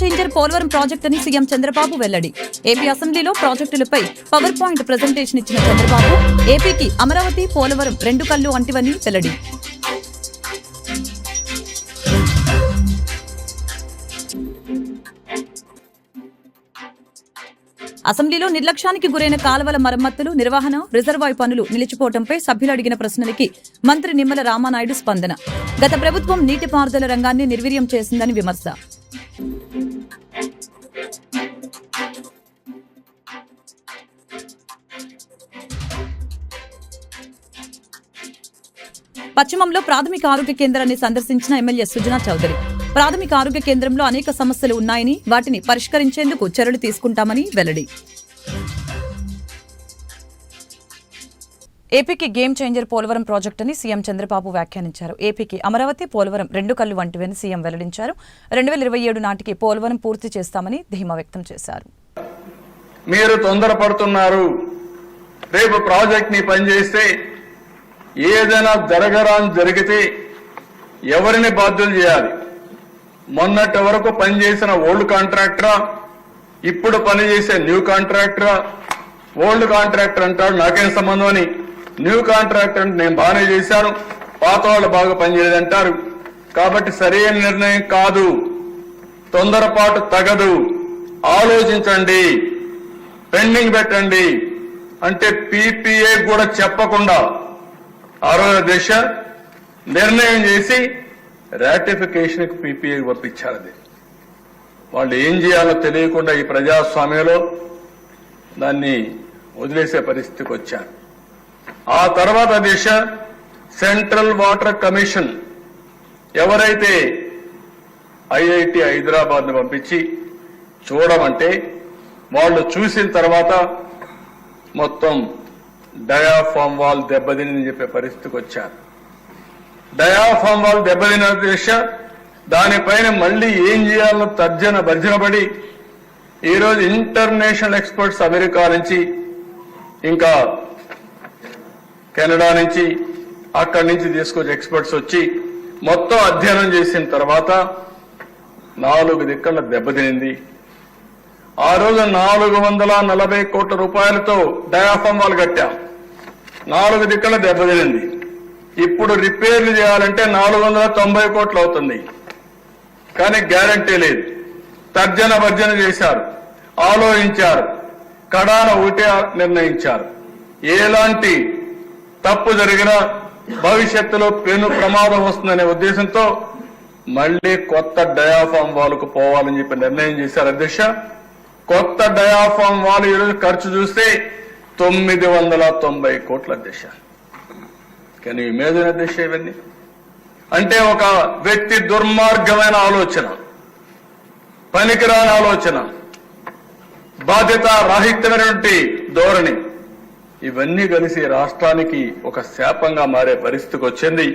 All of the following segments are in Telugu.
చేంజర్ పోలవరం ప్రాజెక్ట్ అని సీఎం చంద్రబాబు వెల్లడి. ఏపీ అసెంబ్లీలో ప్రాజెక్టులపై పవర్ పాయింట్ ప్రజెంటేషన్ ఇచ్చిన చంద్రబాబు ఏపీకి అమరావతి పోలవరం రెండు కళ్ళు అంటివని వెల్లడి. అసెంబ్లీలో నిర్లక్ష్యానికి గురైన కాలువల మరమ్మతులు నిర్వహణ రిజర్వాయర్ పనులు నిలిచిపోవడంపై సభ్యులు అడిగిన ప్రశ్నలకి మంత్రి నిమ్మల రామానాయుడు స్పందన. గత ప్రభుత్వం నీటిపారుదల రంగాన్ని నిర్వీర్యం చేసిందని విమర్శ. పశ్చిమంలో ప్రాథమిక ఆరోగ్య కేంద్రాన్ని సందర్శించిన ఎమ్మెల్యే సుజనా చౌదరి. ప్రాథమిక ఆరోగ్య కేంద్రంలో అనేక సమస్యలు ఉన్నాయని వాటిని పరిష్కరించేందుకు చర్యలు తీసుకుంటామని వెల్లడి. ఏపీకి గేమ్ చేంజర్ పోలవరం ప్రాజెక్ట్ అని సీఎం చంద్రబాబు వ్యాఖ్యానించారు. ఏపీకి అమరావతి పోలవరం రెండు కళ్ళు వంటివని సీఎం వెల్లడించారు. రెండు వేల ఇరవై ఏడు నాటికి పోలవరం పూర్తి చేస్తామని ధీమా వ్యక్తం చేశారు. మీరు తొందరపడుతున్నారు. రేపు ప్రాజెక్ట్ని పనిచేస్తే ఏదైనా జరగరాని జరిగితే ఎవరిని బాధ్యులు చేయాలి? మొన్నటి వరకు పనిచేసిన ఓల్డ్ కాంట్రాక్టరా? ఇప్పుడు పనిచేసే న్యూ కాంట్రాక్టరా? ఓల్డ్ కాంట్రాక్టర్ అంటాడు నాకేం సంబంధం అని. న్యూ కాంట్రాక్టర్ అంటే నేను బాగానే చేశాను. పాత వాళ్ళు బాగా పనిచేయదంటారు కాబట్టి సరైన నిర్ణయం కాదు. తొందరపాటు తగదు. ఆలోచించండి. పెండింగ్ పెట్టండి. అంటే పీపీఏ కూడా చెప్పకుండా ఆరో దశ నిర్ణయం చేసి రాటిఫికేషన్ పీపీఏ పంపించారు అది. వాళ్ళు ఏం చేయాలో తెలియకుండా ఈ ప్రజాస్వామ్యంలో దాన్ని వదిలేసే పరిస్థితికి వచ్చారు. ఆ తర్వాత దిశ సెంట్రల్ వాటర్ కమిషన్ ఎవరైతే ఐఐటి హైదరాబాద్ను పంపించి చూడమంటే వాళ్ళు చూసిన తర్వాత మొత్తం డయాఫామ్ వాల్ దెబ్బతిని చెప్పే పరిస్థితికి వచ్చారు. డయాఫామ్ వాల్ దెబ్బతిన దిశ దానిపైన మళ్ళీ ఏం చేయాలో తర్జన భర్జనపడి ఈరోజు ఇంటర్నేషనల్ ఎక్స్పర్ట్స్ అమెరికా నుంచి ఇంకా కెనడా నుంచి అక్కడి నుంచి తీసుకొచ్చి ఎక్స్పర్ట్స్ వచ్చి మొత్తం అధ్యయనం చేసిన తర్వాత నాలుగు దిక్కల దెబ్బతినింది. ఆ రోజు నాలుగు వందల నలభై కోట్ల రూపాయలతో డయాఫామ్ వాల్ కట్టాం. నాలుగు దిక్కల దెబ్బతినింది. ఇప్పుడు రిపేర్లు చేయాలంటే నాలుగు వందల తొంభై కోట్లు అవుతుంది. కానీ గ్యారంటీ లేదు. తర్జన భర్జన చేశారు. ఆలోచించారు. కడాన ఒకటే నిర్ణయించారు. ఎలాంటి తప్పు జరిగినా భవిష్యత్తులో పెను ప్రమాదం వస్తుందనే ఉద్దేశంతో మళ్ళీ కొత్త డయాఫామ్ వాల్కు పోవాలని చెప్పి నిర్ణయం చేశారు అధ్యక్ష. కొత్త డయాఫామ్ వాల్ ఈరోజు ఖర్చు చూస్తే తొమ్మిది వందల తొంభై కోట్ల అధ్యక్ష. కానీ ఇమేజిన్ అధ్యక్ష ఇవన్నీ? అంటే ఒక వ్యక్తి దుర్మార్గమైన ఆలోచన పనికిరాని ఆలోచన బాధ్యత రాహిత్యమైనటువంటి ధోరణి. ఇవన్నీ కలిసి రాష్ట్రానికి ఒక శాపంగా మారే పరిస్థితికి వచ్చింది.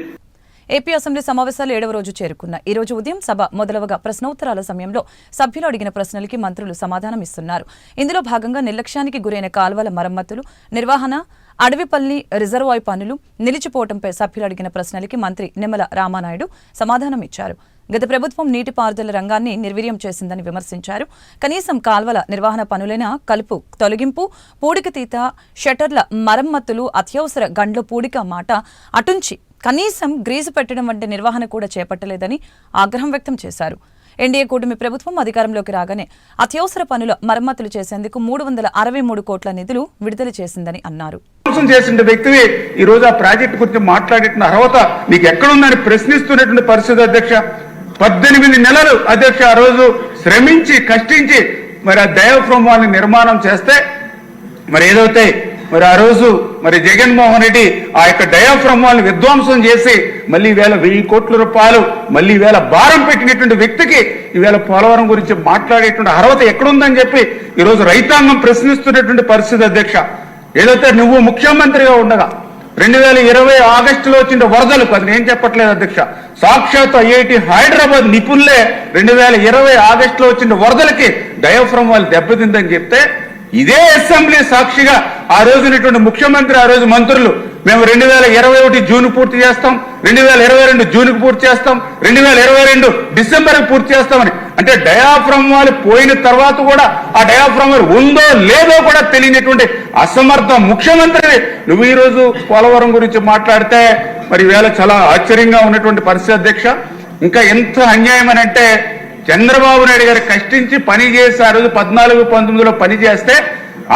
ఏపీ అసెంబ్లీ సమావేశాలు ఏడవ రోజు చేరుకున్న ఈ రోజు ఉదయం సభ మొదలవగా ప్రశ్నోత్తరాల సమయంలో సభ్యులు అడిగిన ప్రశ్నలకి మంత్రులు సమాధానం ఇస్తున్నారు ఇందులో భాగంగా నిర్లక్ష్యానికి గురైన కాల్వల మరమ్మతులు నిర్వహణ అడవిపల్లి రిజర్వాయర్ పనులు నిలిచిపోవడంపై సభ్యులు అడిగిన ప్రశ్నలకి మంత్రి నిమ్మల రామానాయుడు సమాధానం ఇచ్చారు. గత ప్రభుత్వం నీటిపారుదల రంగాన్ని నిర్వీర్యం చేసిందని విమర్శించారు. కనీసం కాల్వల నిర్వహణ పనులైన కలుపు తొలగింపు పూడికతీత షట్టర్ల మరమ్మతులు అత్యవసర గండ్ల పూడిక మాట అటుంచి కనీసం గ్రీజు పెట్టడం వంటి నిర్వహణ కూడా చేపట్టలేదని ఆగ్రహం వ్యక్తం చేశారు. ఎన్డీఏ కూటమి ప్రభుత్వం అధికారంలోకి రాగానే అత్యవసర పనుల మరమ్మతులు చేసేందుకు మూడు వందల అరవై మూడు కోట్ల నిధులు విడుదల చేసిందని అన్నారు. మోసం చేసిన వ్యక్తివి. ఈ రోజు ఆ ప్రాజెక్టు గురించి మాట్లాడిన అర్హత మీకు ఎక్కడుందని ప్రశ్నిస్తున్నటువంటి పరిస్థితి అధ్యక్ష. పద్దెనిమిది నెలలు అధ్యక్ష ఆ రోజు శ్రమించి కష్టించి మరి ఆ దయఫ్రమ్ నిర్మాణం చేస్తే మరి ఏదైతే మరి ఆ రోజు మరి జగన్మోహన్ రెడ్డి ఆ యొక్క డయాఫ్రమ్ వాళ్ళని విధ్వంసం చేసి మళ్ళీ వేల వెయ్యి కోట్ల రూపాయలు మళ్ళీ వేల భారం పెట్టినటువంటి వ్యక్తికి ఈవేళ పోలవరం గురించి మాట్లాడేటువంటి అర్హత ఎక్కడుందని చెప్పి ఈరోజు రైతాంగం ప్రశ్నిస్తున్నటువంటి పరిస్థితి అధ్యక్ష. ఏదైతే నువ్వు ముఖ్యమంత్రిగా ఉండగా రెండు వేల ఇరవై ఆగస్టులో వచ్చిన వరదలకు అది నేను చెప్పట్లేదు అధ్యక్ష. సాక్షాత్ ఐఐటి హైదరాబాద్ నిపుణులే రెండు వేల ఇరవై ఆగస్టులో వచ్చిన వరదలకి డయాఫ్రమ్ వాళ్ళు దెబ్బతిందని చెప్తే ఇదే అసెంబ్లీ సాక్షిగా ఆ రోజునటువంటి ముఖ్యమంత్రి ఆ రోజు మంత్రులు మేము రెండు వేల ఇరవై ఒకటి జూన్ పూర్తి చేస్తాం రెండు వేల ఇరవై రెండు జూన్కి పూర్తి చేస్తాం రెండు వేల ఇరవై రెండు డిసెంబర్కి పూర్తి చేస్తామని. అంటే డయాఫ్రమ్ వాల్ పోయిన తర్వాత కూడా ఆ డయాఫ్రమ్ వాల్ ఉందో లేదో కూడా తెలియనటువంటి అసమర్థ ముఖ్యమంత్రి నువ్వు ఈరోజు పోలవరం గురించి మాట్లాడితే మరి వేళ చాలా ఆశ్చర్యంగా ఉన్నటువంటి పరిస్థితి అధ్యక్ష. ఇంకా ఎంత అన్యాయం అని అంటే చంద్రబాబు నాయుడు గారు కష్టించి పని చేసి ఆ రోజు పద్నాలుగు పంతొమ్మిదిలో పని చేస్తే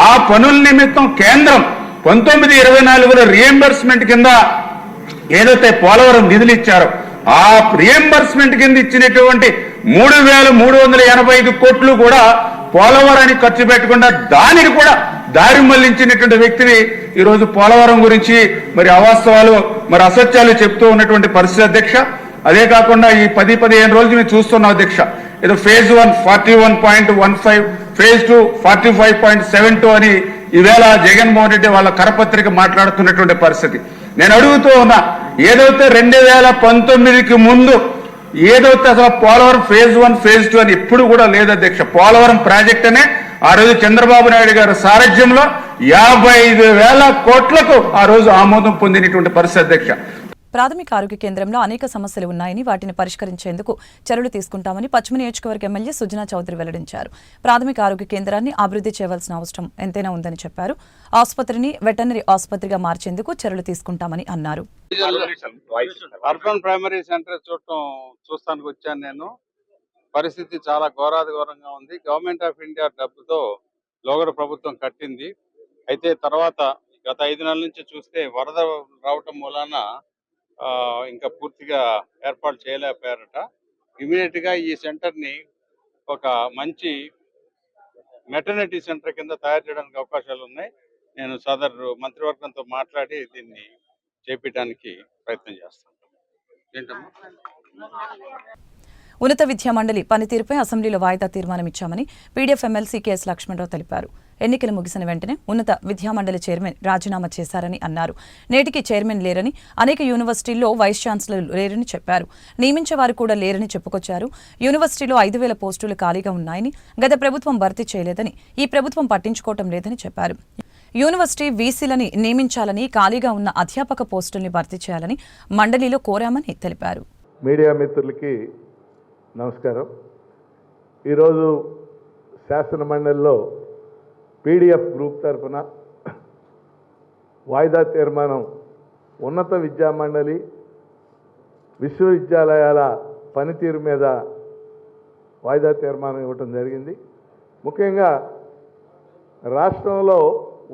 ఆ పనుల నిమిత్తం కేంద్రం పంతొమ్మిది ఇరవై నాలుగులో రియంబర్స్మెంట్ కింద ఏదైతే పోలవరం నిధులు ఇచ్చారో ఆ రియంబర్స్మెంట్ కింద ఇచ్చినటువంటి మూడు వేల మూడు వందల ఎనభై ఐదు కోట్లు కూడా పోలవరానికి ఖర్చు పెట్టకుండా దానికి కూడా దారి మళ్ళించినటువంటి వ్యక్తిని ఈరోజు పోలవరం గురించి మరి అవాస్తవాలు మరి అసత్యాలు చెప్తూ ఉన్నటువంటి పరిస్థితి అధ్యక్ష. అదే కాకుండా ఈ పది పదిహేను రోజులు మేము చూస్తున్నాం దీక్ష. ఏదో phase one forty one point one five phase two forty five point seven two అని ఈవేళ జగన్మోహన్ రెడ్డి వాళ్ళ కరపత్రిక మాట్లాడుతున్నటువంటి పరిస్థితి. నేను అడుగుతూ ఉన్నా ఏదైతే రెండు వేల పంతొమ్మిదికి ముందు ఏదైతే అసలు Polavaram phase one phase two అని ఎప్పుడు కూడా లేదు అధ్యక్ష పోలవరం ప్రాజెక్ట్ అనే ఆ రోజు చంద్రబాబు నాయుడు గారి సారథ్యంలో యాభై ఐదు వేల కోట్లకు ఆ రోజు ఆమోదం పొందినటువంటి పరిస్థితి అధ్యక్ష ప్రాథమిక ఆరోగ్య కేంద్రంలో అనేక సమస్యలు ఉన్నాయని వాటిని పరిష్కరించేందుకు చర్యలు తీసుకుంటామని పశ్చిమ నియోజకవర్గ ఎమ్మెల్యే సుజనా చౌదరి వెల్లడించారు. ప్రాథమిక ఆరోగ్య కేంద్రాన్ని అభివృద్ధి చేయవలసిన అవసరం ఎంతైనా ఉందని చెప్పారు. ఆసుపత్రిని వెటర్నరీ ఆసుపత్రిగా మార్చేందుకు చర్యలు తీసుకుంటామని అన్నారు. అర్బన్ ప్రైమరీ సెంటర్ చూడటం చూస్తానికి వచ్చాను నేను. పరిస్థితి చాలా ఘోరాది ఘోరంగా ఉంది. గవర్నమెంట్ ఆఫ్ ఇండియా డబ్బుతో లోగడ ప్రభుత్వం కట్టింది. అయితే తర్వాత గత ఐదు నెలల నుంచి చూస్తే వరద రావటం మూలాన ఇంకా పూర్తిగా ఏర్పాటు చేయలేకపోయారట. ఇమీడియట్గా ఈ సెంటర్ని ఒక మంచి మెటర్నిటీ సెంటర్ కింద తయారు చేయడానికి అవకాశాలు ఉన్నాయి. నేను సదరు మంత్రివర్గంతో మాట్లాడి దీన్ని చేపించడానికి ప్రయత్నం చేస్తాను. ఉన్నత విద్యా మండలి పనితీరుపై అసెంబ్లీలో వాయిదా తీర్మానం ఇచ్చామని పీడీఎఫ్ ఎమ్మెల్సీ కెఎస్ లక్ష్మణరావు తెలిపారు. ఎన్నికలు ముగిసిన వెంటనే ఉన్నత విద్యామండలి చైర్మన్ రాజీనామా చేశారని అన్నారు. నేటికి చైర్మన్ లేరని అనేక యూనివర్సిటీల్లో వైస్ ఛాన్సలర్లు లేరని చెప్పారు. నియమించేవారు కూడా లేరని చెప్పుకొచ్చారు. యూనివర్సిటీలో ఐదు వేల పోస్టులు ఖాళీగా ఉన్నాయని గత ప్రభుత్వం భర్తీ చేయలేదని ఈ ప్రభుత్వం పట్టించుకోవటం లేదని చెప్పారు. యూనివర్సిటీ వీసీలని నియమించాలని ఖాళీగా ఉన్న అధ్యాపక పోస్టుల్ని భర్తీ చేయాలని మండలిలో కోరామని తెలిపారు. మీడియా మిత్రులకి నమస్కారం. ఈరోజు శాసనమండలిలో పీడిఎఫ్ గ్రూప్ తరఫున వాయిదా తీర్మానం ఉన్నత విద్యా మండలి విశ్వవిద్యాలయాల పనితీరు మీద వాయిదా తీర్మానం ఇవ్వటం జరిగింది. ముఖ్యంగా రాష్ట్రంలో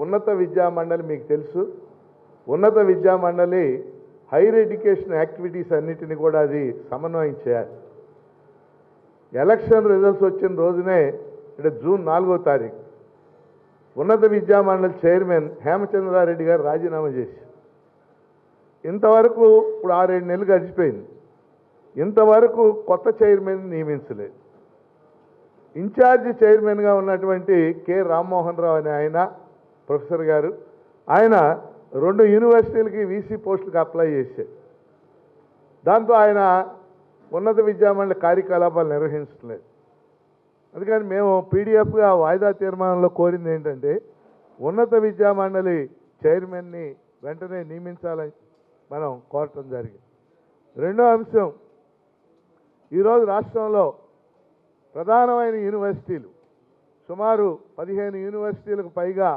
ఉన్నత విద్యా మండలి మీకు తెలుసు. ఉన్నత విద్యా మండలి ఎడ్యుకేషన్ యాక్టివిటీస్ అన్నిటిని కూడా అది సమన్వయం చేయాలి. ఎలక్షన్ రిజల్ట్స్ వచ్చిన రోజునే అంటే జూన్ నాలుగో తారీఖు ఉన్నత విద్యా మండలి చైర్మన్ హేమచంద్రారెడ్డి గారు రాజీనామా చేశారు. ఇంతవరకు ఇప్పుడు ఆరేడు నెలలు గడిచిపోయింది. ఇంతవరకు కొత్త చైర్మన్ నియమించలేదు. ఇన్ఛార్జి చైర్మన్గా ఉన్నటువంటి కె రామ్మోహన్ రావు అనే ఆయన ప్రొఫెసర్ గారు ఆయన రెండు యూనివర్సిటీలకి వీసీ పోస్టులకు అప్లై చేశారు. దాంతో ఆయన ఉన్నత విద్యామండలి కార్యకలాపాలు నిర్వహించలేదు అందుకని మేము పీడిఎఫ్గా వాయిదా తీర్మానంలో కోరింది ఏంటంటే ఉన్నత విద్యామండలి చైర్మన్ని వెంటనే నియమించాలని మనం కోరటం జరిగింది. రెండో అంశం ఈరోజు రాష్ట్రంలో ప్రధానమైన యూనివర్సిటీలు సుమారు పదిహేను యూనివర్సిటీలకు పైగా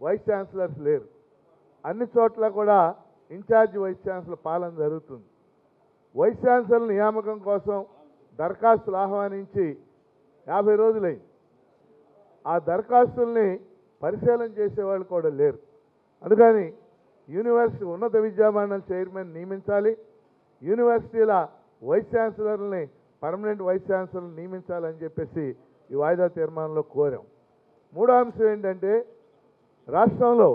వైస్ ఛాన్సలర్స్ లేరు. అన్ని చోట్ల కూడా ఇన్ఛార్జ్ వైస్ ఛాన్సలర్ పాలన జరుగుతుంది. వైస్ ఛాన్సలర్ నియామకం కోసం దరఖాస్తులు ఆహ్వానించి యాభై రోజులైంది. ఆ దరఖాస్తుల్ని పరిశీలన చేసేవాళ్ళు కూడా లేరు. అందుకని యూనివర్సిటీ ఉన్నత విద్యామండలి చైర్మన్ నియమించాలి. యూనివర్సిటీల వైస్ ఛాన్సలర్ని పర్మనెంట్ వైస్ ఛాన్సలర్ నియమించాలని చెప్పేసి ఈ వాయిదా తీర్మానంలో కోరాం. మూడో అంశం ఏంటంటే రాష్ట్రంలో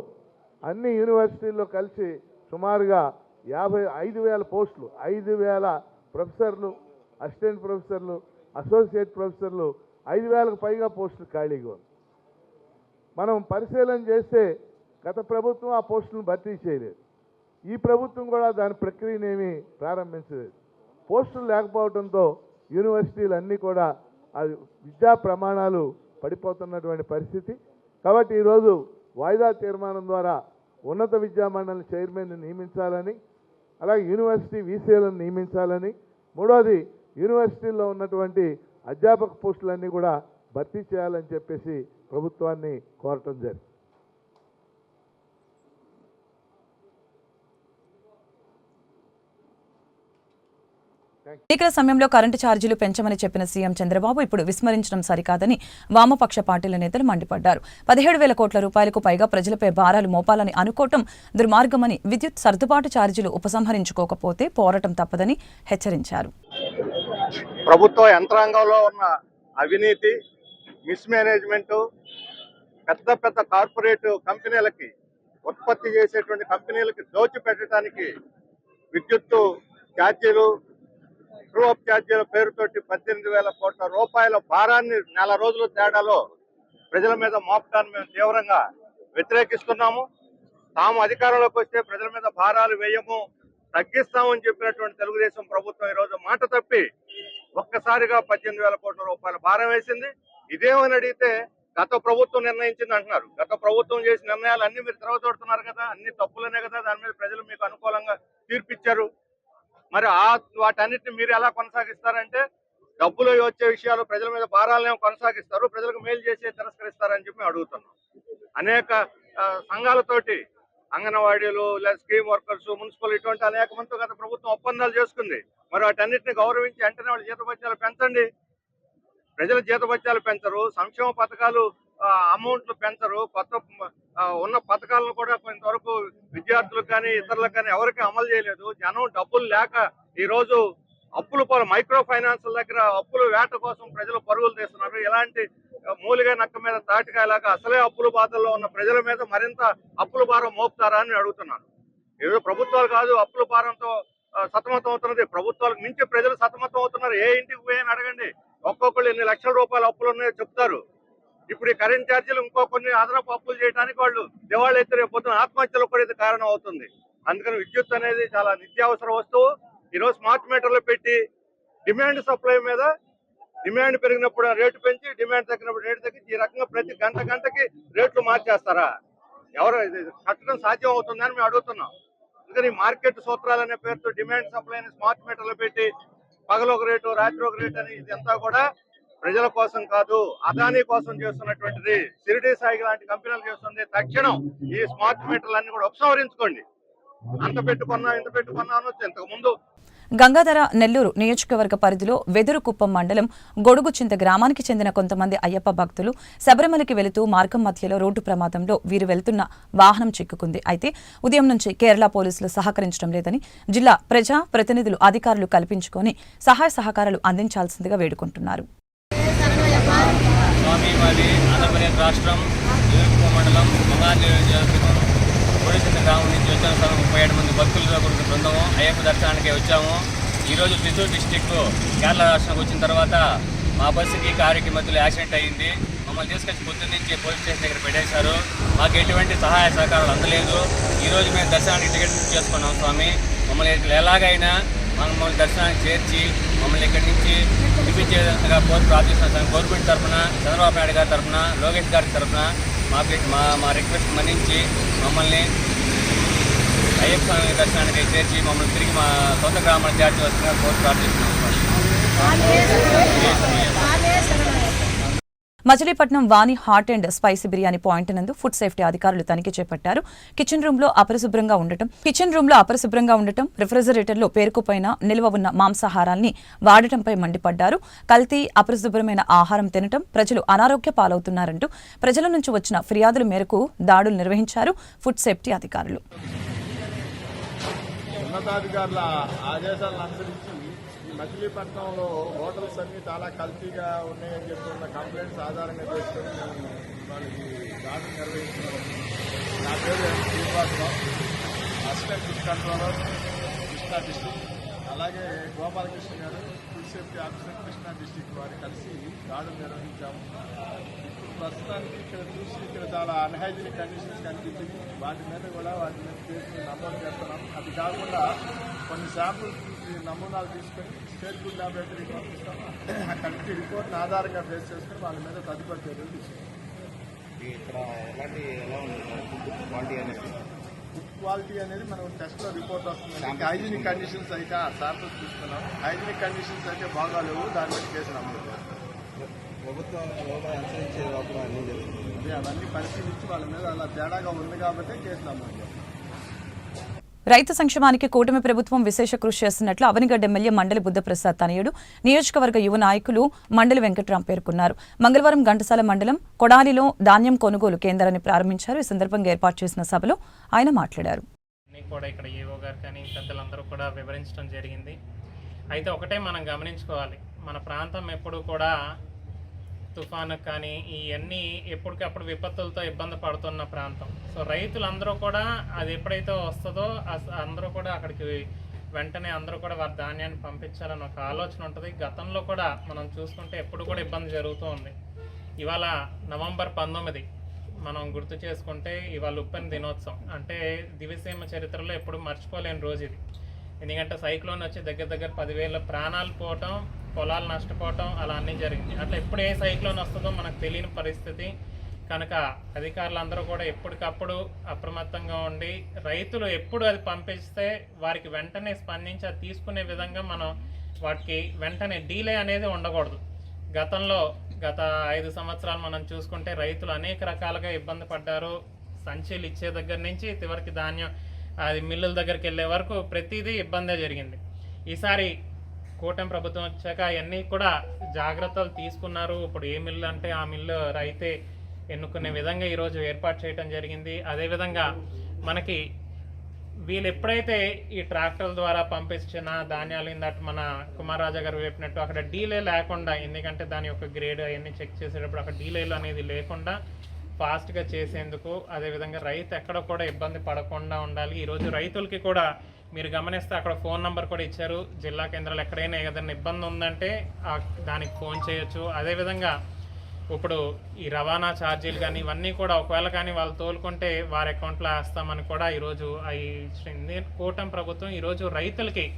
అన్ని యూనివర్సిటీల్లో కలిసి సుమారుగా యాభై ఐదు వేల పోస్టులు ఐదు వేల ప్రొఫెసర్లు అసిస్టెంట్ ప్రొఫెసర్లు అసోసియేట్ ప్రొఫెసర్లు ఐదు వేలకు పైగా పోస్టులు ఖాళీగా ఉంది మనం పరిశీలన చేస్తే గత ప్రభుత్వం ఆ పోస్టులను భర్తీ చేయలేదు. ఈ ప్రభుత్వం కూడా దాని ప్రక్రియనేమి ప్రారంభించలేదు. పోస్టులు లేకపోవడంతో యూనివర్సిటీలు అన్నీ కూడా అది విద్యా ప్రమాణాలు పడిపోతున్నటువంటి పరిస్థితి. కాబట్టి ఈరోజు వాయిదా తీర్మానం ద్వారా ఉన్నత విద్యా మండలి చైర్మన్ని నియమించాలని అలాగే యూనివర్సిటీ వీసీలను నియమించాలని మూడోది యూనివర్సిటీల్లో ఉన్నటువంటి అధ్యాపక పోస్టులన్నీ కూడా భర్తీ చేయాలని చెప్పేసి ప్రభుత్వాన్ని కోరటం జరిగింది. ఎన్నికల సమయంలో కరెంటు ఛార్జీలు పెంచమని చెప్పిన సీఎం చంద్రబాబు ఇప్పుడు విస్మరించడం సరికాదని వామపక్ష పార్టీల నేతలు మండిపడ్డారు. పదిహేడు వేల కోట్ల రూపాయలకు పైగా ప్రజలపై భారాలు మోపాలని అనుకోవటం దుర్మార్గమని విద్యుత్ సర్దుబాటు ఛార్జీలు ఉపసంహరించుకోకపోతే పోరాటం తప్పదని హెచ్చరించారు. ప్రభుత్వ యంత్రాంగంలో ఉన్న అవినీతి మిస్మేనేజ్మెంట్ పెద్ద పెద్ద కార్పొరేట్ కంపెనీలకి ఉత్పత్తి చేసేటువంటి కంపెనీలకి దోచిపెట్టడానికి విద్యుత్తు ఛార్జీలు ట్రూఅప్ ఛార్జీల పేరుతోటి పద్దెనిమిది వేల కోట్ల రూపాయల భారాన్ని నెల రోజుల తేడాలో ప్రజల మీద మోపడాన్ని మేము తీవ్రంగా వ్యతిరేకిస్తున్నాము. తాము అధికారంలోకి వస్తే ప్రజల మీద భారాలు వేయము. తగ్గిస్తామని చెప్పినటువంటి తెలుగుదేశం ప్రభుత్వం ఈ రోజు మాట తప్పి ఒక్కసారిగా పద్దెనిమిది వేల కోట్ల రూపాయల భారం వేసింది. ఇదేమని అడిగితే గత ప్రభుత్వం నిర్ణయించింది అంటున్నారు. గత ప్రభుత్వం చేసిన నిర్ణయాలు అన్ని మీరు తిరగతోడుతున్నారు కదా. అన్ని తప్పులనే కదా దాని మీద ప్రజలు మీకు అనుకూలంగా తీర్పిచ్చారు. మరి ఆ వాటన్నిటిని మీరు ఎలా కొనసాగిస్తారంటే డబ్బులు వచ్చే విషయాలు ప్రజల మీద భారాలనే కొనసాగిస్తారు. ప్రజలకు మేలు చేసి తిరస్కరిస్తారని చెప్పి అడుగుతున్నాం. అనేక సంఘాలతోటి అంగన్వాడీలు లేదా స్కీమ్ వర్కర్స్ మున్సిపల్ ఇటువంటి అనేక మందితో గత ప్రభుత్వం ఒప్పందాలు చేసుకుంది. మరి వాటన్నిటిని గౌరవించి వెంటనే వాళ్ళ జీతభత్యాలు పెంచండి. ప్రజల జీతభత్యాలు పెంచరు సంక్షేమ పథకాలు అమౌంట్లు పెంచరు. కొత్త ఉన్న పథకాలను కూడా కొంతవరకు విద్యార్థులకు కానీ ఇతరులకు కానీ ఎవరికి అమలు చేయలేదు. జనం డబ్బులు లేక ఈ రోజు అప్పులు పాలు మైక్రో ఫైనాన్స్ దగ్గర అప్పులు వేట కోసం ప్రజలు పరుగులు తీస్తున్నారు. ఇలాంటి మూలిగా నక్క మీద తాటికాయలాగా అసలే అప్పుల బాధల్లో ఉన్న ప్రజల మీద మరింత అప్పుల భారం మోపుతారా అని అడుగుతున్నాను ఏదో ప్రభుత్వాలు కాదు అప్పుల భారంతో సతమతం అవుతున్నది. ప్రభుత్వాలకు మించి ప్రజలు సతమతం అవుతున్నారు. ఏ ఇంటికి పోయని అడగండి. ఒక్కొక్కళ్ళు ఎన్ని లక్షల రూపాయల అప్పులు ఉన్నాయో చెప్తారు. ఇప్పుడు ఈ కరెంట్ ఛార్జీలు ఇంకో కొన్ని అదనపు అప్పులు చేయడానికి వాళ్ళు దివాళీ ఎత్తే రేపు పొద్దున ఆత్మహత్యలు కూడా ఇది కారణం అవుతుంది అందుకని విద్యుత్ అనేది చాలా నిత్యావసర వస్తువు. ఈరోజు స్మార్ట్ మీటర్లు పెట్టి డిమాండ్ సప్లై మీద డిమాండ్ పెరిగినప్పుడు రేటు పెంచి డిమాండ్ తగ్గినప్పుడు రేటు తగ్గించి ఈ రకంగా ప్రతి గంట గంటకి రేట్లు మార్చేస్తారా? ఎవరు ఇది కట్టడం సాధ్యం అవుతుందని మేము అడుగుతున్నాం. అందుకని మార్కెట్ సూత్రాలు అనే పేరుతో డిమాండ్ సప్లై అని స్మార్ట్ మీటర్లు పెట్టి పగలు ఒక రేటు రాత్రి ఒక రేటు అని ఇదంతా కూడా ప్రజల కోసం కాదు అదానీ కోసం చేస్తున్నటువంటిది. సిరిడి సాయి లాంటి కంపెనీలు చేస్తుంది. తక్షణం ఈ స్మార్ట్ మీటర్లు అన్ని కూడా ఉపసంహరించుకోండి. అంత పెట్టుకున్నా ఇంత పెట్టుకున్నా అనొచ్చు. ఇంతకు ముందు గంగాధర నెల్లూరు నియోజకవర్గ పరిధిలో వెదురుకుప్పం మండలం గొడుగుచింత గ్రామానికి చెందిన కొంతమంది అయ్యప్ప భక్తులు శబరిమలకి వెళుతూ మార్గం మధ్యలో రోడ్డు ప్రమాదంలో వీరు వెళ్తున్న వాహనం చిక్కుకుంది. అయితే ఉదయం నుంచి కేరళ పోలీసులు సహకరించడం లేదని జిల్లా ప్రజా ప్రతినిధులు అధికారులు కల్పించుకొని సహాయ సహకారాలు అందించాల్సిందిగా వేడుకుంటున్నారు. రాష్ట్రం మండలం మంగారు గ్రామం నుంచి వచ్చిన సార్ ముప్పై ఏడు మంది భక్తులతో కూడిన బృందము అయ్యప్ప దర్శనానికి వచ్చాము. ఈరోజు చిత్తూరు డిస్టిక్ కేరళ రాష్ట్రానికి వచ్చిన తర్వాత మా బస్సుకి కారుకి మధ్యలో యాక్సిడెంట్ అయ్యింది. మమ్మల్ని తీసుకొచ్చి పొద్దున్న నుంచి పోలీస్ స్టేషన్ దగ్గర పెట్టేశారు. మాకు ఎటువంటి సహాయ సహకారాలు అందలేదు. ఈరోజు మేము దర్శనానికి టికెట్ బుక్ చేసుకున్నాం స్వామి. మమ్మల్ని ఎలాగైనా మమ్మల్ని దర్శనానికి చేర్చి మమ్మల్ని ఇక్కడి నుంచి విధించేందుగా కోరి ప్రార్థిస్తున్నాం గవర్నమెంట్ తరఫున చంద్రబాబు నాయుడు గారి తరఫున లోకేష్ గారి తరఫున మా మా రిక్వెస్ట్ మన్నించి మమ్మల్ని అయ్యప్ప స్వామి దర్శనానికి చేర్చి మమ్మల్ని తిరిగి మా సొంత గ్రామానికి చేర్చవలసిందిగా కోరి ప్రార్థిస్తున్నాం Machilipatnam Vani hot and spicy biryani point నందు ఫుడ్ సేఫ్టీ అధికారులు తనిఖీ చేపట్టారు. కిచెన్ రూమ్లో అపరిశుభ్రంగా ఉండటం కిచెన్ రూమ్లో అపరిశుభ్రంగా ఉండటం రిఫ్రిజరేటర్లో పేరుకుపోయిన నిల్వ ఉన్న మాంసాహారాల్ని వాడటంపై మండిపడ్డారు. కల్తీ అపరిశుభ్రమైన ఆహారం తినటం ప్రజలు అనారోగ్య పాలవుతున్నారంటూ ప్రజల నుంచి వచ్చిన ఫిర్యాదుల మేరకు దాడులు నిర్వహించారు ఫుడ్ సేఫ్టీ అధికారులు. ఉన్నతాధికారుల ఆదేశాలను అనుసరించి మచిలీపట్నంలో హోటల్స్ అన్ని చాలా కల్తీగా ఉన్నాయని చెప్తున్న కంప్లైంట్స్ ఆధారంగా చేసుకుని మేము వాళ్ళకి దాడి నిర్వహిస్తున్నాం. నా పేరు Srinivasarao assistant food controller Krishna district అలాగే Gopalakrishna garu food safety officer Krishna district వారు కలిసి దాడులు నిర్వహించాము. ప్రస్తుతానికి ఇక్కడ చూసి ఇక్కడ చాలా అన్హైజీనిక్ కండిషన్స్ కనిపించింది. వాటి మీద కూడా వాటి మీద కేసులు నమోదు చేస్తున్నాం. అది కాకుండా కొన్ని శాంపుల్స్ నమూనాలు తీసుకొని స్టేట్ ఫుడ్ ల్యాబొరేటరీకి పంపిస్తాం నుంచి రిపోర్ట్ని ఆధారంగా బేస్ చేసుకొని వాళ్ళ మీద తదుపరి చర్యలు తీసుకుంటాం. ఫుడ్ క్వాలిటీ అనేది మనం టెస్ట్లో రిపోర్ట్ వస్తుంది. హైజీనిక్ కండిషన్స్ అయితే ఆ శాంపుల్స్ తీసుకున్నాం. హైజీనిక్ కండిషన్స్ అయితే బాగాలేవు. దాని మీద కేసు నమోదు. ప్రభుత్వం లోపల అన్నీ జరుగుతుంది. అవన్నీ పరిశీలించి వాళ్ళ మీద అలా తేడాగా ఉంది కాబట్టి. రైతు సంక్షేమానికి కూటమి ప్రభుత్వం విశేష కృషి చేస్తున్నట్లు అవనిగడ్డ ఎమ్మెల్యే మండలి బుద్ధప్రసాద్ తనయుడు నియోజకవర్గ యువ నాయకులు మండలి వెంకట్రాం పేర్కొన్నారు. మంగళవారం ఘంటసాల మండలం కొడాలిలో ధాన్యం కొనుగోలు కేంద్రాన్ని ప్రారంభించారు. ఈ సందర్భంగా ఏర్పాటు చేసిన సభలో ఆయన మాట్లాడారు. అన్నీ కూడా ఇక్కడ ఏవో గారు కానీ పెద్దలందరూ కూడా వివరించడం జరిగింది. అయితే ఒకటే మనం గమనించుకోవాలి. మన ప్రాంతం ఎప్పుడు కూడా తుఫాను కానీ ఇవన్నీ ఎప్పటికప్పుడు విపత్తులతో ఇబ్బంది పడుతున్న ప్రాంతం. సో రైతులందరూ కూడా అది ఎప్పుడైతే వస్తుందో అందరూ కూడా అక్కడికి వెంటనే అందరూ కూడా వారి ధాన్యాన్ని పంపించాలని ఒక ఆలోచన ఉంటుంది. గతంలో కూడా మనం చూసుకుంటే ఎప్పుడు కూడా ఇబ్బంది జరుగుతూ ఉంది. ఇవాళ నవంబర్ పంతొమ్మిది మనం గుర్తు చేసుకుంటే ఇవాళ ఉప్పెన దినోత్సవం. అంటే దివిసీమ చరిత్రలో ఎప్పుడు మర్చిపోలేని రోజు ఇది. ఎందుకంటే సైక్లోన్ వచ్చి దగ్గర దగ్గర పదివేల ప్రాణాలు పోవటం పొలాలు నష్టపోవటం అలా అన్నీ జరిగింది. అట్లా ఎప్పుడు ఏ సైక్లోన్ వస్తుందో మనకు తెలియని పరిస్థితి. కనుక అధికారులందరూ కూడా ఎప్పటికప్పుడు అప్రమత్తంగా ఉండి రైతులు ఎప్పుడు అది పంపిస్తే వారికి వెంటనే స్పందించి అది తీసుకునే విధంగా మనం వాటికి వెంటనే డీలే అనేది ఉండకూడదు. గతంలో గత ఐదు సంవత్సరాలు మనం చూసుకుంటే రైతులు అనేక రకాలుగా ఇబ్బంది పడ్డారు. సంచీలు ఇచ్చే దగ్గర నుంచి చివరికి ధాన్యం అది మిల్లుల దగ్గరికి వెళ్ళే వరకు ప్రతిదీ ఇబ్బందే జరిగింది. ఈసారి కూటమి ప్రభుత్వం వచ్చాక అవన్నీ కూడా జాగ్రత్తలు తీసుకున్నారు. ఇప్పుడు ఏ మిల్లు అంటే ఆ మిల్లు రైతే ఎన్నుకునే విధంగా ఈరోజు ఏర్పాటు చేయడం జరిగింది. అదేవిధంగా మనకి వీళ్ళు ఎప్పుడైతే ఈ ట్రాక్టర్ల ద్వారా పంపించిన ధాన్యాలు ఇందట మన కుమారరాజా గారు చెప్పినట్టు అక్కడ డీలే లేకుండా ఎందుకంటే దాని యొక్క గ్రేడ్ అవన్నీ చెక్ చేసేటప్పుడు అక్కడ డీలేలు అనేది లేకుండా ఫాస్ట్గా చేసేందుకు అదేవిధంగా రైతు ఎక్కడ కూడా ఇబ్బంది పడకుండా ఉండాలి. ఈరోజు రైతులకి కూడా మీరు గమనిస్తే అక్కడ ఫోన్ నంబర్ కూడా ఇచ్చారు. జిల్లా కేంద్రాలు ఎక్కడైనా ఏదైనా ఇబ్బంది ఉందంటే ఆ- దానికి ఫోన్ చేయొచ్చు. అదేవిధంగా ఇప్పుడు ఈ రవాణా ఛార్జీలు కానీ ఇవన్నీ కూడా ఒకవేళ కానీ వాళ్ళు తోలుకుంటే వారి అకౌంట్లో వేస్తామని కూడా ఈరోజు ఈ కూటమి ప్రభుత్వం ఈరోజు రైతులకి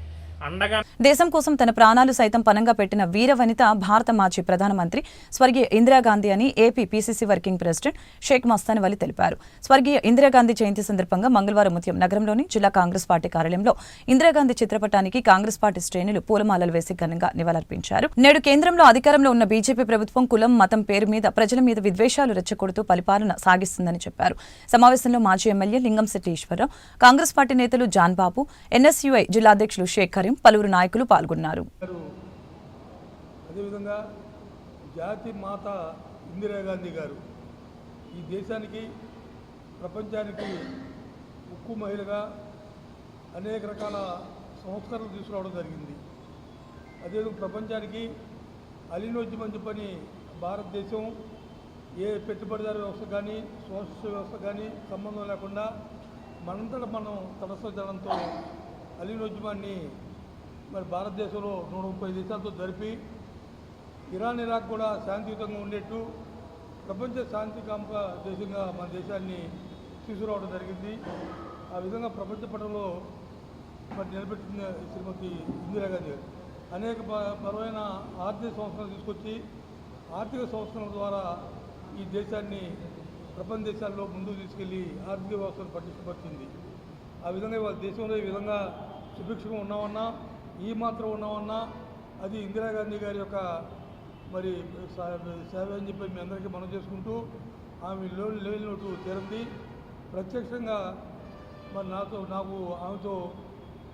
దేశం కోసం తన ప్రాణాలు సైతం పనంగా పెట్టిన వీర వనిత భారత మాజీ ప్రధానమంత్రి స్వర్గీయ ఇందిరాగాంధీ అని AP PCC working president Sheikh Mastan Vali తెలిపారు. స్వర్గీయ ఇందిరాగాంధీ జయంతి సందర్భంగా మంగళవారం ఉదయం నగరంలోని జిల్లా కాంగ్రెస్ పార్టీ కార్యాలయంలో ఇందిరాగాంధీ చిత్రపటానికి కాంగ్రెస్ పార్టీ శ్రేణులు పూలమాలలు వేసి ఘనంగా నివాళులర్పించారు. నేడు కేంద్రంలో అధికారంలో ఉన్న బీజేపీ ప్రభుత్వం కులం మతం పేరు మీద ప్రజల మీద విద్వేషాలు రెచ్చగొడుతూ పరిపాలన సాగిస్తుందని చెప్పారు. సమావేశంలో మాజీ ఎమ్మెల్యే లింగంశెట్టి ఈశ్వరరావు కాంగ్రెస్ పార్టీ నేతలు జాన్ బాబు ఎన్ఎస్యుఐ జిల్లా అధ్యక్షులు షేక్ కరీం పలువురు నాయకులు పాల్గొన్నారు. అదేవిధంగా జాతి మాత ఇందిరాగాంధీ గారు ఈ దేశానికి ప్రపంచానికి ఉక్కు మహిళగా అనేక రకాల సంస్కరణలు తీసుకురావడం జరిగింది. అదేవిధంగా ప్రపంచానికి అలినోజి మంచి పని భారతదేశం ఏ పెట్టుబడిదారు వ్యవస్థ కానీ సోషల్ వ్యవస్థ కానీ సంబంధం లేకుండా మనంతట మనం తటస్థజనంతో అలీనోద్యమాన్ని మరి భారతదేశంలో నూట ముప్పై దేశాలతో జరిపి ఇరాన్ ఇరాక్ కూడా శాంతియుతంగా ఉండేట్టు ప్రపంచ శాంతి కాంప దేశంగా మన దేశాన్ని తీసుకురావడం జరిగింది. ఆ విధంగా ప్రపంచ పటంలో మరి నిలబెట్టిన శ్రీమతి ఇందిరాగాంధీ గారు. అనేక పరమైన ఆర్థిక సంస్కరణలు తీసుకొచ్చి ఆర్థిక సంస్కరణల ద్వారా ఈ దేశాన్ని ప్రపంచ దేశాల్లో ముందుకు తీసుకెళ్ళి ఆర్థిక వ్యవస్థను పటిష్టపరిచింది. ఆ విధంగా ఇవాళ దేశంలో ఈ విధంగా సుభిక్షంగా ఉన్నామన్నా ఈ మాత్రం ఉన్నామన్నా అది ఇందిరాగాంధీ గారి యొక్క మరి సేవ అని చెప్పి మీ అందరికీ మనం చేసుకుంటూ ఆమె లోన్ లేనిలోటు తీరంది. ప్రత్యక్షంగా మరి నాతో నాకు ఆమెతో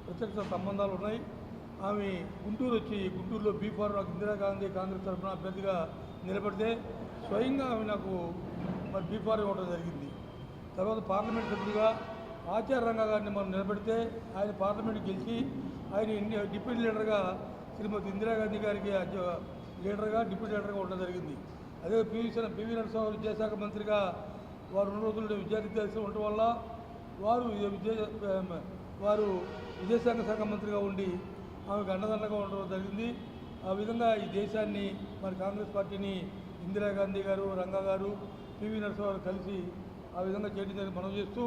ప్రత్యక్ష సంబంధాలు ఉన్నాయి. ఆమె గుంటూరు వచ్చి గుంటూరులో బీ ఫార్మ్ ఇందిరాగాంధీ కాంగ్రెస్ తరఫున అభ్యర్థిగా నిలబడితే స్వయంగా ఆమె నాకు మరి బీ ఫార్మ్ ఇవ్వడం జరిగింది. తర్వాత పార్లమెంట్ సభ్యుడిగా ఆచార్య రంగా గారిని మనం నిలబెడితే ఆయన పార్లమెంట్ గెలిచి ఆయన డిప్యూటీ లీడర్గా శ్రీమతి ఇందిరాగాంధీ గారికి లీడర్గా డిప్యూటీ లీడర్గా ఉండడం జరిగింది. అదే పివి పివి నరసింహారావు విద్యాశాఖ మంత్రిగా వారు రెండు రోజులు విద్యార్థి దేశం ఉండటం వల్ల వారు ఈ విద్యా వారు విదేశాంగ శాఖ మంత్రిగా ఉండి ఆమెకు అండదండగా ఉండడం జరిగింది. ఆ విధంగా ఈ దేశాన్ని మరి కాంగ్రెస్ పార్టీని ఇందిరాగాంధీ గారు రంగా గారు పివి నరసింహారావు కలిసి ఆ విధంగా చేయడం జరిగింది. మనం చేస్తూ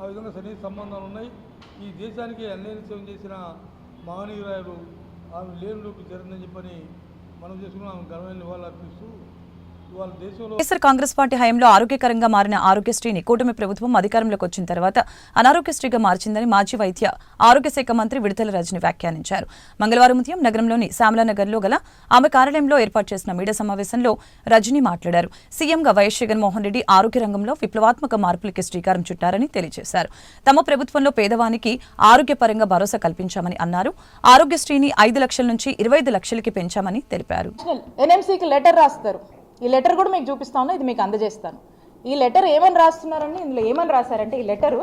ఆ విధంగా సన్నిహిత సంబంధాలు ఉన్నాయి. ఈ దేశానికి అన్యాయ సేవ చేసిన మహనీయురాయలు ఆమె లేనిలోకి జరిగిందని చెప్పని మనం చేసుకున్న ఆమె ఘనమైన నివాళులు అర్పిస్తూ వైఎస్ఆర్ కాంగ్రెస్ పార్టీ హయాంలో ఆరోగ్యకరంగా మారిన ఆరోగ్యశ్రీని కూటమి ప్రభుత్వం అధికారంలోకి వచ్చిన తర్వాత అనారోగ్యశ్రీగా మార్చిందని మాజీ వైద్య ఆరోగ్య శాఖ మంత్రి విడతల రజని వ్యాఖ్యానించారు. మంగళవారం ఉదయం నగరంలోని శ్యామలానగర్లో గల ఆమె కార్యాలయంలో ఏర్పాటు చేసిన మీడియా సమావేశంలో రజని మాట్లాడారు. సీఎంగా వైఎస్ జగన్మోహన్ రెడ్డి ఆరోగ్య రంగంలో విప్లవాత్మక మార్పులకి శ్రీకారం చుట్టారని తెలియజేశారు. తమ ప్రభుత్వంలో పేదవానికి ఆరోగ్యపరంగా భరోసా కల్పించామని అన్నారు. ఆరోగ్యశ్రీని ఐదు లక్షల నుంచి ఇరవై ఐదు లక్షలకి పెంచామని తెలిపారు. ఎన్ఎంసీకి లెటర్ రాస్తారు. ఈ లెటర్ కూడా మీకు చూపిస్తాను ఇది మీకు అందజేస్తాను. ఈ లెటర్ ఏమని రాస్తున్నారండి? ఇందులో ఏమని రాశారంటే ఈ లెటరు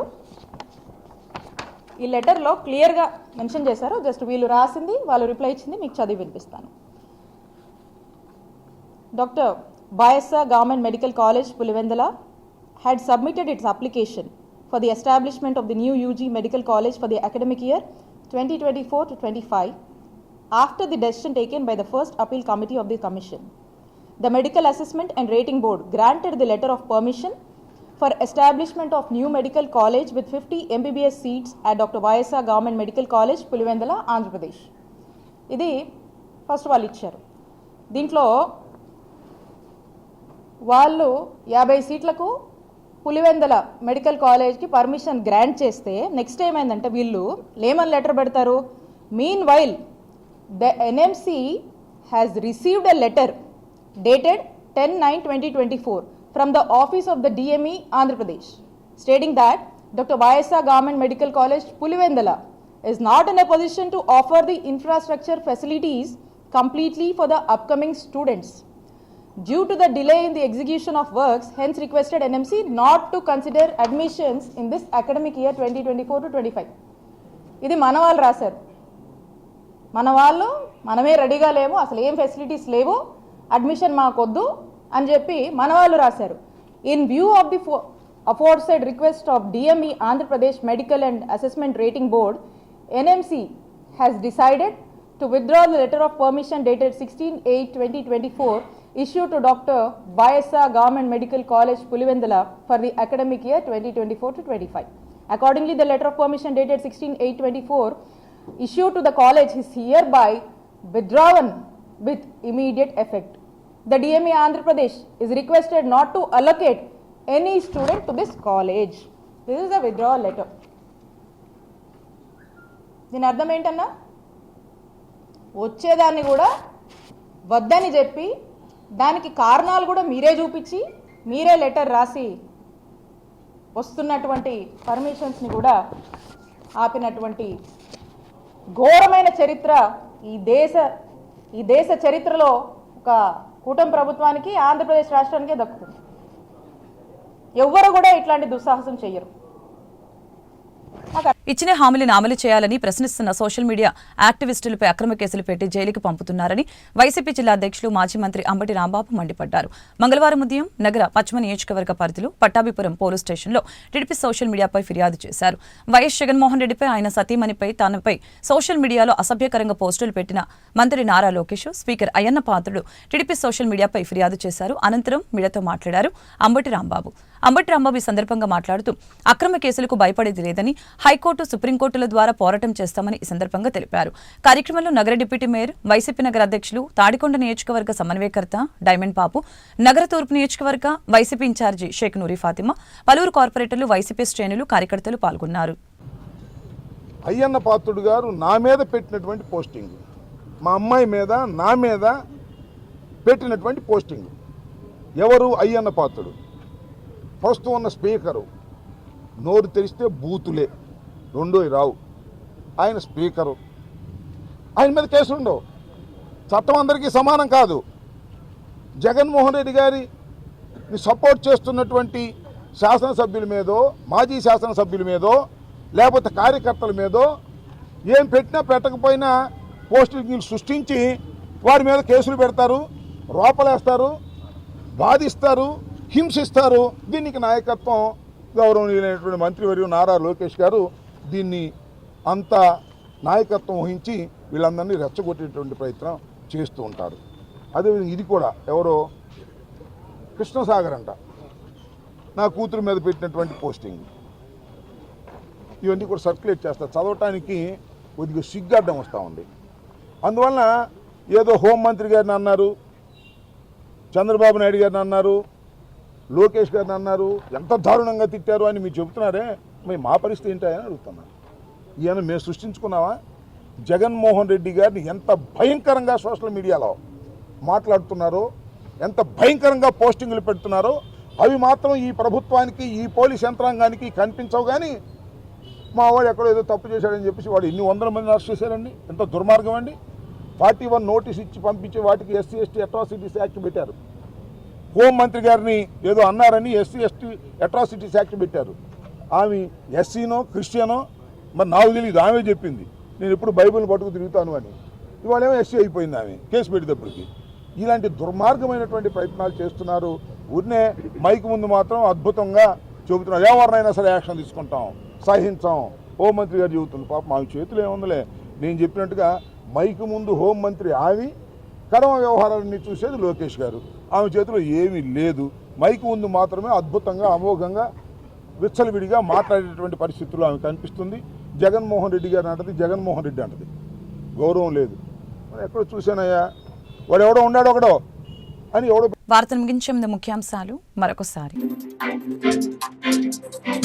ఈ లెటర్లో క్లియర్గా మెన్షన్ చేశారు. జస్ట్ వీళ్ళు రాసింది వాళ్ళు రిప్లై ఇచ్చింది మీకు చదివి వినిపిస్తాను. Doctor బాయసా government medical college Pulivendula had submitted its application for the establishment of the new UG medical college for the academic year twenty twenty four to twenty five after the decision taken by the first appeal committee of the commission The Medical Assessment and Rating Board granted the letter of permission for establishment of new medical college with 50 MBBS seats at Dr. Vyasa Government Medical College, Pulivendala, Andhra Pradesh. ఇది ఫస్ట్ వాళ్ళు ఇచ్చారు దీంట్లో వాళ్ళు యాభై సీట్లకు పులివెందల మెడికల్ కాలేజ్కి పర్మిషన్ గ్రాంట్ చేస్తే నెక్స్ట్ ఏమైందంటే వీళ్ళు లేమన్ లెటర్ పెడతారు meanwhile the NMC has received a letter dated ten nine twenty twenty four from the office of the DME Andhra Pradesh stating that doctor YSR government medical college Pulivendula is not in a position to offer the infrastructure facilities completely for the upcoming students due to the delay in the execution of works hence requested NMC not to consider admissions in this academic year twenty twenty four to twenty five ఇది మన వాళ్ళు రాశారు మన వాళ్ళు మనమే రెడీగా లేము అసలు ఏం ఫెసిలిటీస్ లేవు. అడ్మిషన్ మాకొద్దు అని చెప్పి మన వాళ్ళు రాశారు in view of the aforesaid request of DME Andhra Pradesh medical and assessment rating board NMC has decided to withdraw the letter of permission dated sixteen eight twenty twenty four issue to doctor YSR government medical college Pulivendula for the academic year twenty twenty four to twenty five accordingly the letter of permission dated sixteen eight twenty four issue to the college is hereby withdrawn with immediate effect. The DME Andhra Pradesh is requested not to allocate any student to this college. This is a withdrawal letter. దీని అర్థం ఏంటన్నా వచ్చేదాన్ని కూడా వద్దని చెప్పి దానికి కారణాలు కూడా మీరే చూపించి మీరే లెటర్ రాసి వస్తున్నటువంటి పర్మిషన్స్ని కూడా ఆపినటువంటి ఘోరమైన చరిత్ర ఈ దేశ ఈ దేశ చరిత్రలో ఒక కూటమి ప్రభుత్వానికి ఆంధ్రప్రదేశ్ రాష్ట్రానికే దక్కుతుంది. ఎవ్వరు కూడా ఇట్లాంటి దుస్సాహసం చెయ్యరు. ఇచ్చిన హామీలను అమలు చేయాలని ప్రశ్నిస్తున్న సోషల్ మీడియా యాక్టివిస్టులపై అక్రమ కేసులు పెట్టి జైలుకి పంపుతున్నారని వైసీపీ జిల్లా అధ్యక్షులు మాజీ మంత్రి అంబటి రాంబాబు మండిపడ్డారు. మంగళవారం ఉదయం నగర పశ్చిమ నియోజకవర్గ పరిధిలో పట్టాభిపురం పోలీస్ స్టేషన్లో టీడీపీ సోషల్ మీడియాపై ఫిర్యాదు చేశారు. వైఎస్ జగన్మోహన్ రెడ్డిపై ఆయన సతీమణిపై తనపై సోషల్ మీడియాలో అసభ్యకరంగా పోస్టులు పెట్టిన మంత్రి Nara Lokesh speaker Ayyanna Patrudu TDP social మీడియాపై ఫిర్యాదు చేశారు. అనంతరం మీడియాతో మాట్లాడారు అంబటి రాంబాబు. అంబటి రాంబాబు ఈ సందర్భంగా మాట్లాడుతూ అక్రమ కేసులకు భయపడేది లేదని హైకోర్టు సుప్రీంకోర్టుల ద్వారా పోరాటం చేస్తామని ఈ సందర్భంగా తెలిపారు. కార్యక్రమంలో నగర డిప్యూటీ మేయర్ వైసీపీ నగర అధ్యక్షులు తాడికొండ నియోజకవర్గ సమన్వయకర్త డైమండ్ బాబు నగర తూర్పు నియోజకవర్గ వైసీపీ ఇన్ఛార్జి షేక్ నూరి ఫాతిమా పలువురు కార్పొరేటర్లు వైసీపీ శ్రేణులు కార్యకర్తలు పాల్గొన్నారు. అయ్యన్న పాత్రుడు గారు నా మీద పెట్టినటువంటి పోస్టింగ్. మా అమ్మాయి మీద నా మీద పెట్టినటువంటి పోస్టింగ్. ఎవరు అయ్యన్న పాత్రుడు? ప్రస్తుతం ఉన్న స్పీకరు. నోరు తెరిస్తే బూతులే. రెండూ రావు. ఆయన స్పీకరు. ఆయన మీద కేసులుండవు. చట్టం అందరికీ సమానం కాదు. జగన్మోహన్ రెడ్డి గారి సపోర్ట్ చేస్తున్నటువంటి శాసనసభ్యుల మీదో మాజీ శాసనసభ్యుల మీదో లేకపోతే కార్యకర్తల మీదో ఏం పెట్టినా పెట్టకపోయినా పోస్టులు సృష్టించి వారి మీద కేసులు పెడతారు రోపలేస్తారు బాధిస్తారు హింసిస్తారు. దీనికి నాయకత్వం గౌరవనీయులైనటువంటి మంత్రివర్యు నారా లోకేష్ గారు దీన్ని అంత నాయకత్వం వహించి వీళ్ళందరినీ రెచ్చగొట్టేటువంటి ప్రయత్నం చేస్తూ ఉంటారు. అదేవిధంగా ఇది కూడా ఎవరో కృష్ణసాగర్ అంట. నా కూతురు మీద పెట్టినటువంటి పోస్టింగ్. ఇవన్నీ కూడా సర్క్యులేట్ చేస్తారు. చదవటానికి కొద్దిగా సిగ్గాడ్డం వస్తూ ఉంది. అందువలన ఏదో హోంమంత్రి గారిని అన్నారు చంద్రబాబు నాయుడు గారిని అన్నారు లోకేష్ గారిని అన్నారు ఎంత దారుణంగా తిట్టారు అని మీరు చెబుతున్నారే? మరి మా పరిస్థితి ఏంటని అని అడుగుతున్నాను ఈయన మేము సృష్టించుకున్నావా? జగన్మోహన్ రెడ్డి గారిని ఎంత భయంకరంగా సోషల్ మీడియాలో మాట్లాడుతున్నారో ఎంత భయంకరంగా పోస్టింగ్లు పెడుతున్నారో అవి మాత్రం ఈ ప్రభుత్వానికి ఈ పోలీస్ యంత్రాంగానికి కనిపించవు కానీ మా వాడు ఎక్కడో ఏదో తప్పు చేశాడని చెప్పేసి వాడు ఎన్ని వందల మంది అరెస్ట్ చేశారండి? ఎంత దుర్మార్గం అండి? ఫార్టీ వన్ నోటీస్ ఇచ్చి పంపించి వాటికి ఎస్సీ ఎస్టీ అట్రాసిటీస్ యాక్ట్ పెట్టారు. హోంమంత్రి గారిని ఏదో అన్నారని ఎస్సీ ఎస్టీ అట్రాసిటీస్ యాక్ట్ పెట్టారు. ఆమె ఎస్సీనో క్రిస్టియనో మరి నాకు తెలియదు ఆమె చెప్పింది. నేను ఎప్పుడు బైబిల్ పట్టుకు తిరుగుతాను అని. ఇవాళ ఏమో ఎస్సీ అయిపోయింది ఆమె కేసు పెట్టేటప్పటికి. ఇలాంటి దుర్మార్గమైనటువంటి ప్రయత్నాలు చేస్తున్నారు. ఊరినే మైక్ ముందు మాత్రం అద్భుతంగా చెబుతున్నారు. ఎవరినైనా సరే యాక్షన్ తీసుకుంటాం సహించాం. హోంమంత్రి గారు చెబుతుంది పాపం ఆమె చేతులు ఏముందిలే. నేను చెప్పినట్టుగా మైక్ ముందు హోంమంత్రి ఆవి కడమ వ్యవహారాలన్నీ చూసేది లోకేష్ గారు. ఆమె చేతిలో ఏమీ లేదు. మైక్ ముందు మాత్రమే అద్భుతంగా అమోఘంగా విచ్చలవిడిగా మాట్లాడేటువంటి పరిస్థితుల్లో ఆమె కనిపిస్తుంది. జగన్మోహన్ రెడ్డి గారు అంటది జగన్మోహన్ రెడ్డి అంటది. గౌరవం లేదు. మరి ఎక్కడో చూశానయ్యా. వాడు ఎవడో ఉన్నాడు ఒకడో అని ఎవడో వార్తను ముగించే ముందు ముఖ్యాంశాలు మరొకసారి.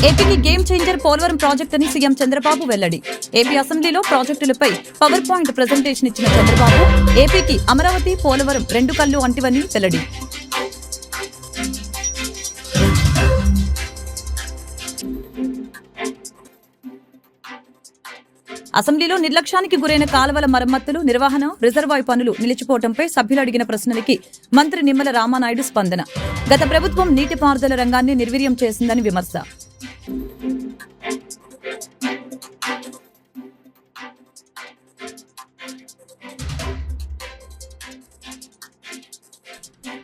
ఏపీకి గేమ్ చేంజర్ పోలవరం ప్రాజెక్ట్ అని సీఎం చంద్రబాబు వెల్లడి. ఏపీ అసెంబ్లీలో ప్రాజెక్టులపై పవర్ పాయింట్ ప్రజెంటేషన్ ఇచ్చిన చంద్రబాబు ఏపీకి అమరావతి పోలవరం రెండు కళ్ళు అంటివని వెల్లడి. అసెంబ్లీలో నిర్లక్ష్యానికి గురైన కాలువల మరమ్మతులు నిర్వహణ రిజర్వాయర్ పనులు నిలిచిపోవడంపై సభ్యులు అడిగిన ప్రశ్నలకి మంత్రి నిమ్మల రామానాయుడు స్పందన. గత ప్రభుత్వం నీటిపారుదల రంగాన్ని నిర్వీర్యం చేసిందని విమర్శ.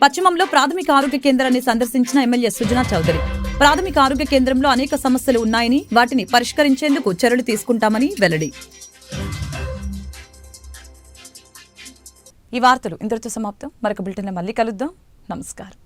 పశ్చిమంలో ప్రాథమిక ఆరోగ్య కేంద్రాన్ని సందర్శించిన ఎమ్మెల్యే సుజనా చౌదరి. ప్రాథమిక ఆరోగ్య కేంద్రంలో అనేక సమస్యలు ఉన్నాయని వాటిని పరిష్కరించేందుకు చర్యలు తీసుకుంటామని వెల్లడి. ఈ వార్తలు ఇంతటితో సమాప్తం. మరొక బులెటిన్ మళ్ళీ కలుద్దాం. నమస్కారం.